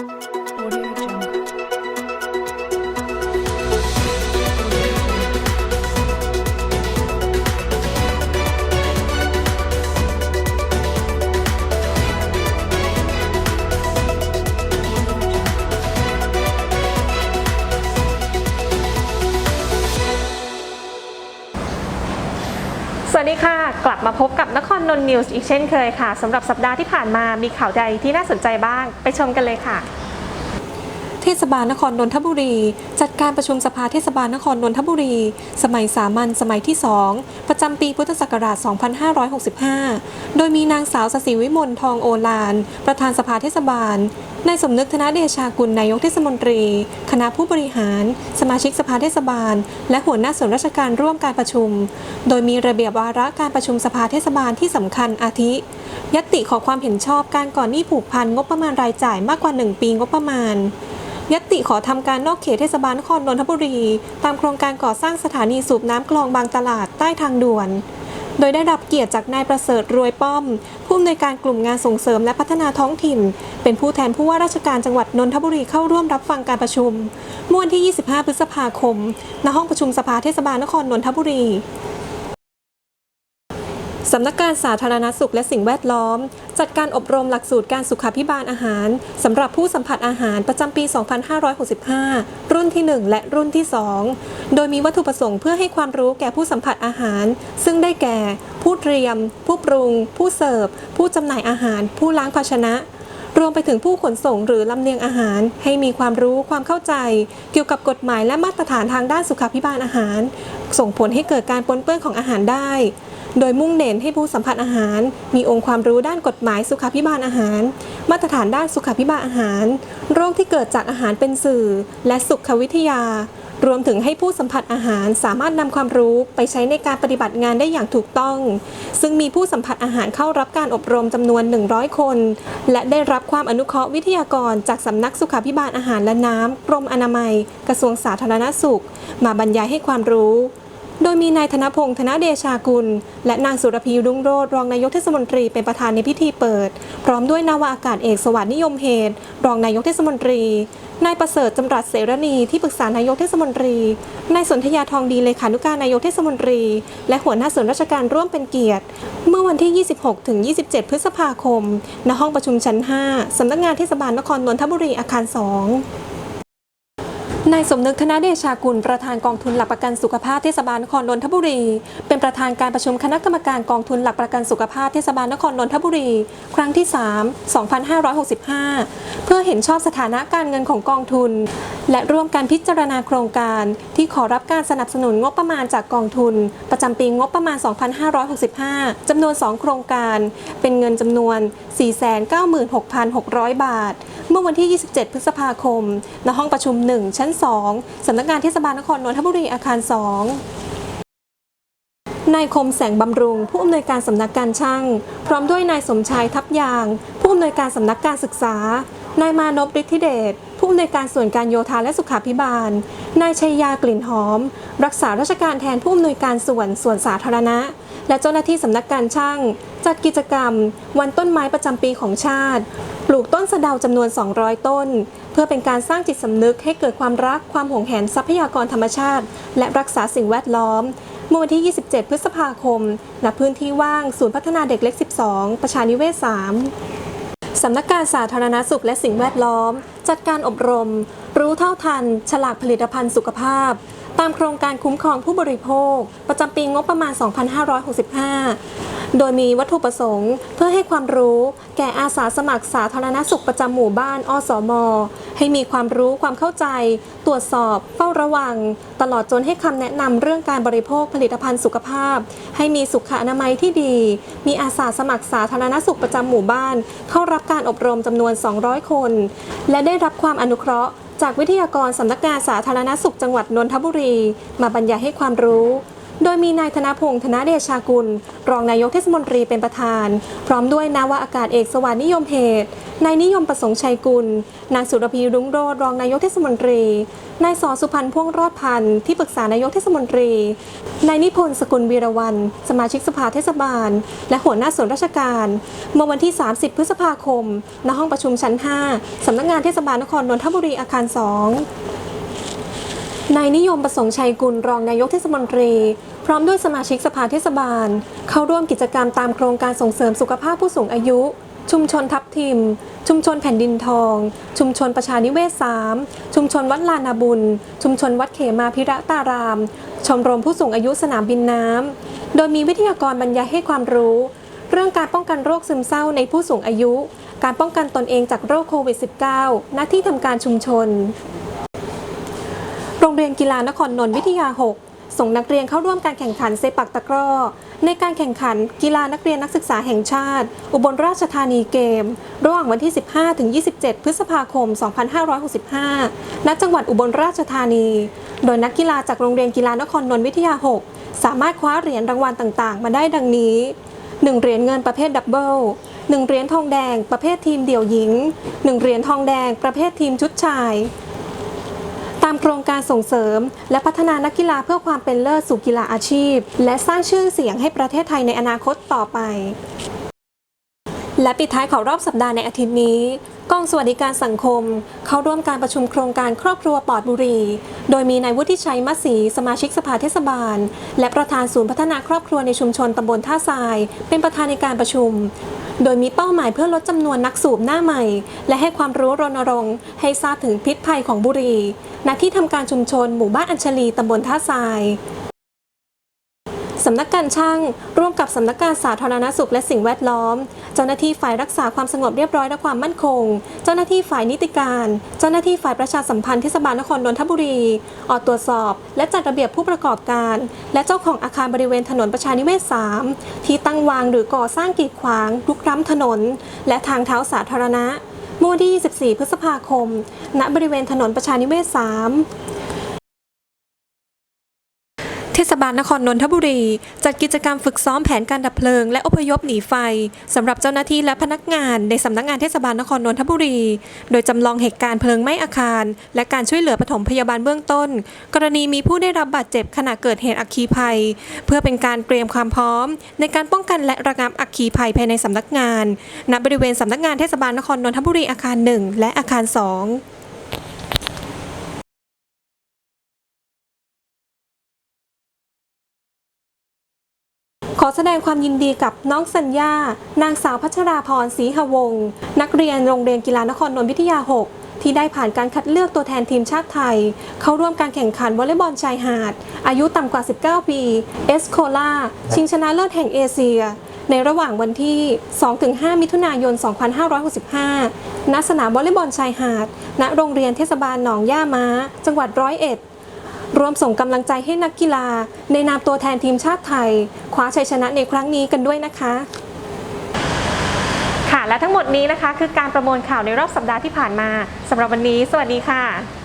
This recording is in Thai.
Thank you วัสดีค่ะ กลับมาพบกับนครนนท์นิวส์อีกเช่นเคยค่ะสำหรับสัปดาห์ที่ผ่านมามีข่าวใดที่น่าสนใจบ้าง ไปชมกันเลยค่ะ เทศบาลนครนนทบุรี จัดการประชุมสภาเทศบาลนครนนทบุรี สมัยสามัญสมัยที่ 2 ประจำปีพุทธศักราช 2565 โดยมีนางสาวสศิวิมลทองโอลาน ประธานสภาเทศบาลนายสมนึกธนเดชากุลนายกเทศมนตรี คณะผู้บริหาร สมาชิกสภาเทศบาล และหัวหน้าส่วนราชการร่วมการประชุม โดยมีระเบียบวาระการประชุมสภาเทศบาลที่สำคัญอาทิ ยติขอความเห็นชอบการก่อนหนี้ผูกพันงบประมาณรายจ่ายมากกว่า 1 ปีงบประมาณ ยติขอทำการนอกเขตเทศบาลนครนนทบุรี ตามโครงการก่อสร้างสถานีสูบน้ำคลองบางตลาดใต้ทางด่วน โดยได้รับเกียรติจากนายประเสริฐรวยป้อม ผู้อำนวยการกลุ่มงานส่งเสริมและพัฒนาท้องถิ่น เป็นผู้แทนผู้ว่าราชการจังหวัดนนทบุรีเข้าร่วมรับฟังการประชุมเมื่อวันที่ 25 พฤษภาคม ณห้องประชุมสภาเทศบาลนครนนทบุรี สำนักการสาธารณสุขและสิ่งแวดล้อม จัดการอบรมหลักสูตรการสุขาพิบาลอาหารสำหรับผู้สัมผัสอาหารประจำปี 2565 รุ่นที่ 1 และรุ่นที่ 2 โดยมีวัตถุประสงค์เพื่อให้ความรู้แก่ผู้สัมผัสอาหาร ซึ่งได้แก่ ผู้เตรียม ผู้ปรุง ผู้เสิร์ฟ ผู้จำหน่ายอาหาร ผู้ล้างภาชนะรวมไปถึงผู้ขนส่งหรือลำเลียงอาหาร ให้มีความรู้ความเข้าใจ เกี่ยวกับกฎหมายและมาตรฐานทางด้านสุขาพิบาลอาหาร ส่งผลให้เกิดการปนเปื้อนของอาหารได้ โดยมุ่งเน้นให้ผู้สัมผัสอาหาร มีองค์ความรู้ด้านกฎหมายสุขาพิบาลอาหาร มาตรฐานด้านสุขาพิบาลอาหาร โรคที่เกิดจากอาหารเป็นสื่อ และสุขวิทยา รวมถึงให้ผู้สัมผัสอาหารสามารถนำความรู้ไปใช้ในการปฏิบัติงานได้อย่างถูกต้อง ซึ่งมีผู้สัมผัสอาหารเข้ารับการอบรมจำนวน 100 คน และได้รับความอนุเคราะห์วิทยากร จากสำนักสุขาพิบาลอาหารและน้ำกรมอนามัย กระทรวงสาธารณสุข มาบรรยายให้ความรู้ โดยมีนายธนพงษ์ธนเดชากุล และนางสุรพีรุ่งโรจน์รองนายกเทศมนตรีเป็นประธานในพิธีเปิด พร้อมด้วยนาวาอากาศเอกสวัสดิ์นิยมเหตุ รองนายกเทศมนตรีนายประเสริฐจำรัดเสรณีที่ปรึกษานายกเทศมนตรี นายสนธยาทองดีเลขานุการนายกเทศมนตรี และหัวหน้าส่วนราชการร่วมเป็นเกียรติ เมื่อวันที่ 26 ถึง 27 พฤษภาคม ณ ห้องประชุมชั้น 5 สำนักงานเทศบาลนครนนทบุรีอาคาร 2 นายสมนึกธนเดชากุลประธานกองทุนหลักประกันสุขภาพเทศบาลนครนนทบุรี เป็นประธานการประชุมคณะกรรมการกองทุนหลักประกันสุขภาพเทศบาลนครนนทบุรี ครั้งที่ 3 2565 เพื่อเห็นชอบสถานะการเงินของกองทุน และร่วมการพิจารณาโครงการ ที่ขอรับการสนับสนุนงบประมาณจากกองทุน ประจำปีงบประมาณ 2565 จำนวน 2 โครงการ เป็นเงินจำนวน 496,600 บาท เมื่อวันที่ 27 พฤษภาคม ณ ห้องประชุม 1 ชั้น 2 สำนักงานเทศบาลนครนนทบุรีอาคาร 2นายคมแสงบำรุง ผู้อำนวยการสำนักการช่าง พร้อมด้วยนายสมชายทับยาง ผู้อำนวยการสำนักการศึกษา นายมานพฤทธิเดชผู้อำนวยการส่วนการโยธาและสุขาพิบาล นายชัยยากลิ่นหอม รักษาราชการแทนผู้อำนวยการส่วนส่วนสาธารณะ และเจ้าหน้าที่สำนักการช่าง จัดกิจกรรม วันต้นไม้ประจำปีของชาติ ปลูกต้นสะเดาจำนวน 200 ต้น เพื่อเป็นการสร้างจิตสำนึกให้เกิดความรักความห่วงแหนทรัพยากรธรรมชาติ และรักษาสิ่งแวดล้อมเมื่อวันที่ 27 พฤษภาคมณพื้นที่ว่างศูนย์พัฒนาเด็กเล็ก 12 ประชานิเวศ 3 สำนักการสาธารณสุขและสิ่งแวดล้อม จัดการอบรม รู้เท่าทัน ฉลากผลิตภัณฑ์สุขภาพ ตามโครงการคุ้มครองผู้บริโภค ประจำปีงบประมาณ 2565 โดยมีวัตถุประสงค์ เพื่อให้ความรู้แก่อาสาสมัครสาธารณสุขประจำหมู่บ้าน อสม ให้มีความรู้ความเข้าใจ ตรวจสอบ เฝ้าระวัง ตลอดจนให้คำแนะนำเรื่องการบริโภคผลิตภัณฑ์สุขภาพ ให้มีสุขอนามัยที่ดี มีอาสาสมัครสาธารณสุขประจำหมู่บ้าน เข้ารับการอบรมจำนวน 200 คน และได้รับความอนุเคราะห์ จากวิทยากรสำนักงานสาธารณสุขจังหวัดนนทบุรี มาบรรยายให้ความรู้ โดยมีนายธนพงษ์ธนเดชากุล รองนายกเทศมนตรีเป็นประธาน พร้อมด้วยนาวาอากาศเอกสวัสดิ์นิยมเหตุ นายนิยมประสงค์ชัยกุล นางสุรพีรุ้งโรจน์รองนายกเทศมนตรี นายสอสุพันธ์พ่วงรอดพันธ์ที่ปรึกษานายกเทศมนตรี นายนิพนธ์สกุลวีรวัน สมาชิกสภาเทศบาล และหัวหน้าส่วนราชการ เมื่อวันที่ 30 พฤษภาคม ณ ห้องประชุมชั้น 5 สำนักงานเทศบาลนครนนทบุรีอาคาร 2นายนิยมประสงค์ชัยกุลรองนายกเทศมนตรี ร้อมด้วยสมาชิกสภาเทศบาล เข้าร่วมกิจกรรมตามโครงการส่งเสริมสุขภาพผู้สูงอายุ ชุมชนทับทิม ชุมชนแผ่นดินทอง ชุมชนประชานิเวศสามชุมชนวัดลานาบุญ ชุมชนวัดเขมาพิระตาราม ชมรมผู้สูงอายุสนามบินน้ำ โดยมีวิทยากรบรรยายให้ความรู้ เรื่องการป้องกันโรคซึมเศร้าในผู้สูงอายุ การป้องกันตนเองจากโรคโควิด -19 ณที่ทำการชุมชน โรงเรียนกีฬานครนนท์วิทยา 6 ส่งนักเรียนเข้าร่วมการแข่งขันเซปักตะกร้อ ในการแข่งขันกีฬานักเรียนนักศึกษาแห่งชาติ อุบลราชธานีเกม ระหว่างวันที่ 15ถึง27 พฤษภาคม 2565 ณ จังหวัดอุบลราชธานี โดยนักกีฬาจากโรงเรียนกีฬานครนนทวิทยา 6 สามารถคว้าเหรียญรางวัลต่างๆ มาได้ดังนี้ 1 เหรียญเงินประเภทดับเบิล1เหรียญทองแดงประเภททีมเดี่ยวหญิง 1เหรียญทองแดงประเภททีมชุดชายามโครงการส่งเสริม และพัฒนานักกีฬาเพื่อความเป็นเลิศสู่กีฬาอาชีพ และสร้างชื่อเสียงให้ประเทศไทยในอนาคตต่อไป และปิดท้ายของรอบสัปดาห์ในอาทิตย์นี้กองสวัสดิการสังคม เข้าร่วมการประชุมโครงการครอบครัวปลอดบุหรี่โดยมีนายวุฒิชัยมัสีสมาชิกสภาเทศบาล และประธานศูนย์พัฒนาครอบครัวในชุมชนตำบลท่าทราย เป็นประธานในการประชุม โดยมีเป้าหมายเพื่อลดจำนวนนักสูบหน้าใหม่ และให้ความรู้รณรงค์ ให้ทราบถึงพิษภัยของบุหรี่ณที่ทำการชุมชนหมู่บ้านอัญชลีตำบลท่าทราย สำนักการช่าง ร่วมกับสำนักการสาธารณสุขและสิ่งแวดล้อม เจ้าหน้าที่ฝ่ายรักษาความสงบเรียบร้อยและความมั่นคง เจ้าหน้าที่ฝ่ายนิติการ เจ้าหน้าที่ฝ่ายประชาสัมพันธ์เทศบาลนครนนทบุรี ออกตรวจสอบ และจัดระเบียบผู้ประกอบการ และเจ้าของอาคารบริเวณถนนประชานิเวศ 3 ที่ตั้งวางหรือก่อสร้างกีดขวางลุกล้ำถนน และทางเท้าสาธารณะเมื่อวันที่ 24 พฤษภาคม ณ บริเวณถนนประชานิเวศ 3 ทศบาลนครนนทบุรี จัดกิจกรรมฝึกซ้อมแผนการดับเพลิง และอพยพหนีไฟสำหรับเจ้าหน้าที่และพนักงานในสำนักงานเทศบาลนครนนทบุรี โดยจำลองเหตุการณ์เพลิงไหม้อาคาร และการช่วยเหลือปฐมพยาบาลเบื้องต้น กรณีมีผู้ได้รับบาดเจ็บขณะเกิดเหตุอัคคีภัย เพื่อเป็นการเตรียมความพร้อม ในการป้องกันและระงับอัคคีภัยภายในสำนักงานณบริเวณสำนักงานเทศบาลนครนนทบุรีอาคาร 1 และอาคาร 2 แสดงความยินดีกับน้องสัญญา นางสาวพัชราพรศรีหวงศ์นักเรียนโรงเรียนกีฬานครนนท์วิทยา 6 ที่ได้ผ่านการคัดเลือกตัวแทนทีมชาติไทย เข้าร่วมการแข่งขันวอลเลย์บอลชายหาด อายุต่ำกว่า 19 ปี เอสโคลาชิงชนะเลิศแห่งเอเชีย ในระหว่างวันที่ 2-5 มิถุนายน 2565 ณ สนามวอลเลย์บอลชายหาด ณ โรงเรียนเทศบาลหนองย่าม้า จังหวัดร้อยเอ็ด รวมส่งกำลังใจให้นักกีฬา ในนามตัวแทนทีมชาติไทย คว้าชัยชนะในครั้งนี้กันด้วยนะคะค่ะและทั้งหมดนี้นะคะ คือการประมวลข่าวในรอบสัปดาห์ที่ผ่านมาสำหรับวันนี้ สวัสดีค่ะ